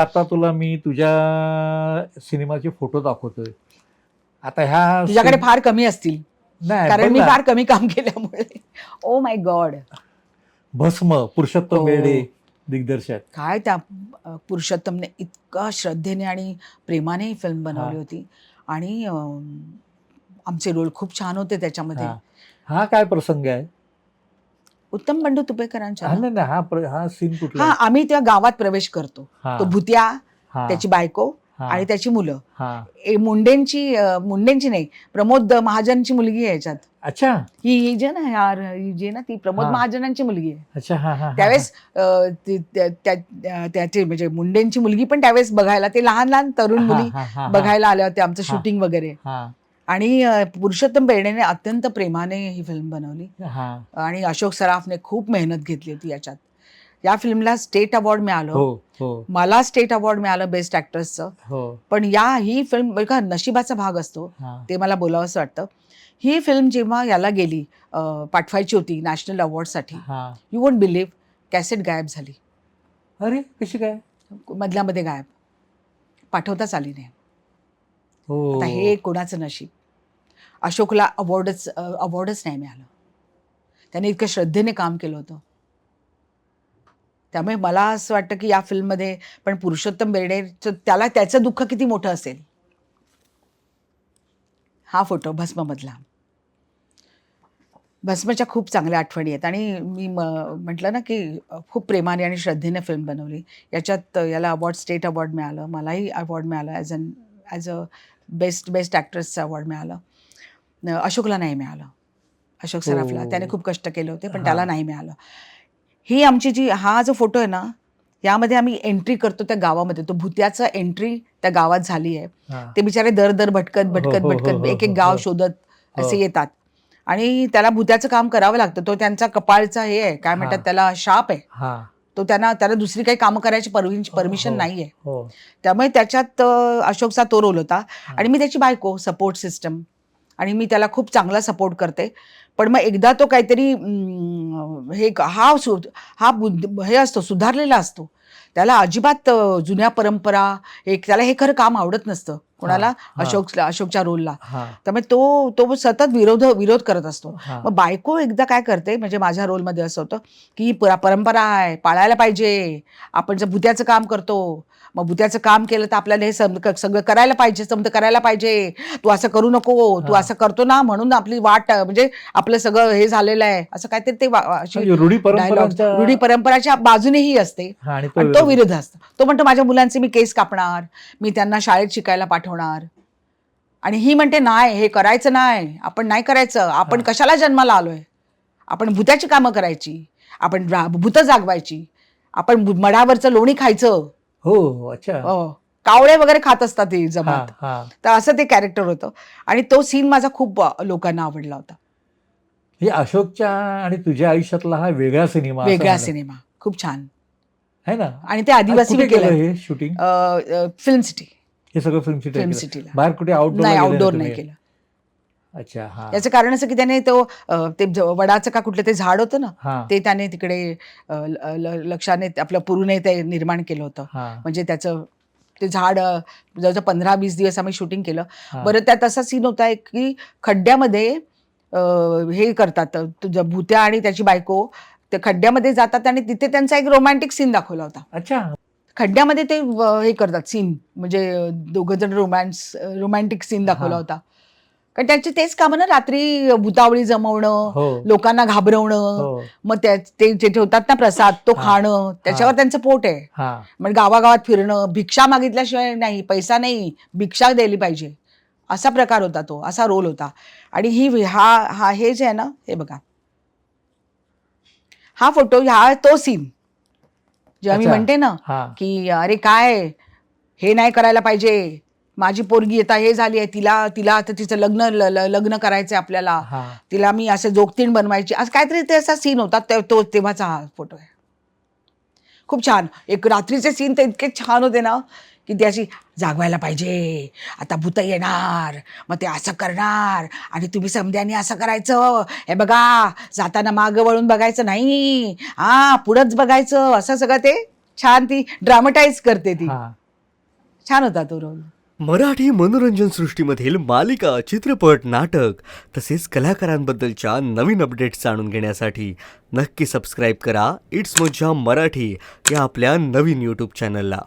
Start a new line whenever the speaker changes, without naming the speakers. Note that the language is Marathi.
आता तुला मी तुझ्या सिनेमाचे फोटो दाखवतोय. आता ह्या
तुझ्याकडे फार कमी असतील.
नाही
कारण
बघ
मी
ना,
फार कमी काम केल्यामुळे. ओ माय गॉड
भस्म पुरुषोत्तम
हो.
बेर्डे दिग्दर्शक.
काय त्या अ, पुरुषोत्तमने इतका श्रद्धेने आणि प्रेमाने ही फिल्म बनवली
हा.
होती. आणि अम, आमचे रोल खूप छान होते त्याच्यामध्ये.
हा. हा काय प्रसंग आहे?
उत्तम बंडू तुपेकरांच्या
हा
ना?
नाही नाही, हा प्र- हा सीन कुठला?
हा
आहे?
आम्ही त्या गावात प्रवेश करतो.
हा,
तो भुतिया
हा,
त्याची बायको
हा,
आणि त्याची मुलं.
हा.
ए, मुंडेंची अ, मुंडेंची नाही प्रमोद महाजनची मुलगी आहे याच्यात.
अच्छा.
ही ही जे ना यार ही जे ना ती प्रमोद
हा.
महाजनांची मुलगी आहे.
अच्छा हा हा, हा
त्यावेळेस अ, ती- त्या- त्या- त्याची म्हणजे मुंडेंची मुलगी पण त्यावेळेस बघायला ते लहान लहान तरुण
हा,
मुली
हा, हा, हा,
बघायला आल्या होत्या आमचं
हा.
शूटिंग वगैरे.
हा,
आणि पुरुषोत्तम बेर्डेने अत्यंत प्रेमाने ही फिल्म बनवली. आणि अशोक सराफने खूप मेहनत घेतली होती याच्यात. या फिल्मला स्टेट अवॉर्ड मिळालं.
हो हो.
मला स्टेट अवॉर्ड मिळालं बेस्ट ऍक्ट्रेसचं
हो.
पण या ही फिल्म बघा नशिबाचा भाग असतो ते मला बोलावंसं वाटतं. ही फिल्म जेव्हा याला गेली पाठवायची होती नॅशनल अवॉर्डसाठी. यू वोंट बिलीव्ह कॅसेट गायब झाली.
अरे कशी काय
मधल्यामध्ये गायब. पाठवताच आली नाही. आता हे कोणाचं नशीब? अशोकला अवॉर्डच अवॉर्डच नाही मिळालं. त्याने इतकं श्रद्धेने काम केलं होतं. त्यामुळे मला असं वाटतं की या फिल्ममध्ये पण पुरुषोत्तम बेर्डेचं त्याला त्याचं दुःख किती मोठं असेल? हा फोटो भस्ममधला. भस्मच्या खूप चांगल्या आठवणी आहेत. आणि मी म म्हटलं ना की खूप प्रेमाने आणि श्रद्धेने फिल्म बनवली. याच्यात याला अवॉर्ड स्टेट अवॉर्ड मिळालं. मलाही अवॉर्ड मिळालं. As an as a best best ॲक्ट्रेसचं award मिळालं. अशोकला नाही मिळालं. अशोक सराफला. त्याने खूप कष्ट केले होते पण. त्याला नाही मिळालं. ही आमची जी हा जो फोटो आहे ना यामध्ये आम्ही एंट्री करतो त्या गावामध्ये. तो भुत्याचा एंट्री त्या गावात झाली आहे. ते बिचारे दर दर भटकत भटकत
हो, हो,
भटकत.
हो,
एक एक गाव. शोधत असे. येतात. आणि त्याला भुत्याचं काम करावं लागतं. तो त्यांचा कपाळचा हे आहे. काय म्हणतात. त्याला? शाप आहे. तो त्यांना त्याला दुसरी काही कामं करायची परमिशन. नाही आहे
हो.
त्यामुळे त्याच्यात अशोकचा तो रोल होता. आणि मी त्याची बायको सपोर्ट सिस्टम आणि मी त्याला खूप चांगला सपोर्ट करते. पण मग एकदा तो काहीतरी हे हा सु हा बुद्ध हे असतो सुधारलेला असतो. त्याला अजिबात जुन्या परंपरा एक त्याला हे खरं काम आवडत नसतं. कोणाला. अशोक अशोकच्या रोलला त्यामुळे तो तो सतत विरोध विरोध करत असतो. मग बायको एकदा काय करते म्हणजे माझ्या रोलमध्ये असं होतं की पुरा परंपरा आहे पाळायला पाहिजे. आपण जर भुत्याचं काम करतो मग भुत्याचं काम केलं तर आपल्याला हे सगळं करायला पाहिजे समजा करायला पाहिजे. तू असं करू नको तू. असं करतो ना म्हणून आपली वाट म्हणजे आपलं सगळं हे झालेलं आहे. असं काहीतरी ते
रूढी परंपरांच्या
बाजूनेही असते
आणि
तो विरोध. असतो. तो म्हणतो माझ्या मुलांचे मी केस कापणार. मी त्यांना शाळेत शिकायला पाठवणार. आणि ही म्हणते नाही हे करायचं नाही. आपण नाही करायचं. आपण
हा.
कशाला जन्माला आलोय? आपण भूताची कामं करायची. आपण भूत जागवायची. आपण मडावरचं लोणी खायचं.
हो अच्छा.
अं, कावळे वगैरे खात असतात ते
हा
जमात.
हा
तर असं ते कॅरेक्टर होतं. आणि तो सीन माझा खूप लोकांना आवडला होता.
हे अशोकच्या आणि तुझ्या आयुष्यातला हा वेगळा सिनेमा
वेगळा. सिनेमा. खूप छान.
है ना?
आणि ते आदिवासी
केलं हे शूटिंग?
Film city.
हे सगळं फिल्म सिटी
फिल्म सिटीला
बाहेर कुठे आउटडोर
नाही नाही केलं.
अच्छा हा.
याचं कारण असं की त्याने तो अं, ते ज- वडाचं का कुठलं ते झाड होतं ना
हा.
ते त्याने तिकडे अं, ल- ल- लक्षाने आपल्या पुरुने ते निर्माण केलं होतं.
हा.
म्हणजे त्याचं ते झाड अं, जवळजवळ पंधरा वीस दिवस आम्ही शूटिंग केलं.
हा.
बरं त्यात असा सीन होता एक की खड्ड्यामध्ये अं, हे करतात तुझं भूत्या आणि त्याची बायको ते खड्ड्यामध्ये जातात आणि तिथे त्यांचा एक रोमॅन्टिक सीन दाखवला होता.
अच्छा.
खड्ड्यामध्ये ते हे करतात सीन म्हणजे दोघ जण रोमॅन्स रोमॅन्टिक सीन दाखवला. होता. कारण त्यांची तेच कामं ना रात्री भूतावळी जमवणं
हो.
लोकांना घाबरवणं
हो.
मग त्या ते जे ठेवतात ना प्रसाद तो. खाणं त्याच्यावर त्यांचं पोट आहे.
हा.
म्हणजे गावागावात फिरणं भिक्षा मागितल्याशिवाय नाही पैसा नाही भिक्षा द्यायली पाहिजे. असा प्रकार होता तो असा रोल होता. आणि ही हा हा हे जे आहे ना हे बघा. हा फोटो हा तो सीन जेव्हा मी
अच्छा.
म्हणते ना
हा.
की अरे काय? हे नाही करायला पाहिजे. माझी पोरगी आता हे झाली आहे. तिला तिला आता तिचं लग्न ल- ल- लग्न करायचंय आपल्याला.
हा.
तिला मी असे जोगतीण बनवायची. असं काहीतरी ते असा सीन होता. ते- तो तेव्हाचा हा फोटो आहे. खूप छान. एक रात्रीचे सीन तर इतके छान होते ना. की ती अशी जागवायला पाहिजे. आता भूत येणार मग ते असं करणार आणि तुम्ही समध्याने असं करायचं. हे बघा जाताना मागं वळून बघायचं नाही. हा पुढंच बघायचं. असं सगळं ते छान ती ड्रामटाईज करते ती.
हा.
छान होता तो रोल
मराठी मनोरंजन सृष्टीमधील मालिका चित्रपट नाटक तसेच कलाकारांबद्दलच्या नवीन अपडेट्स जाणून घेण्यासाठी नक्की सबस्क्राईब करा. इट्स मज्जा मराठी या आपल्या नवीन यूट्यूब चॅनलला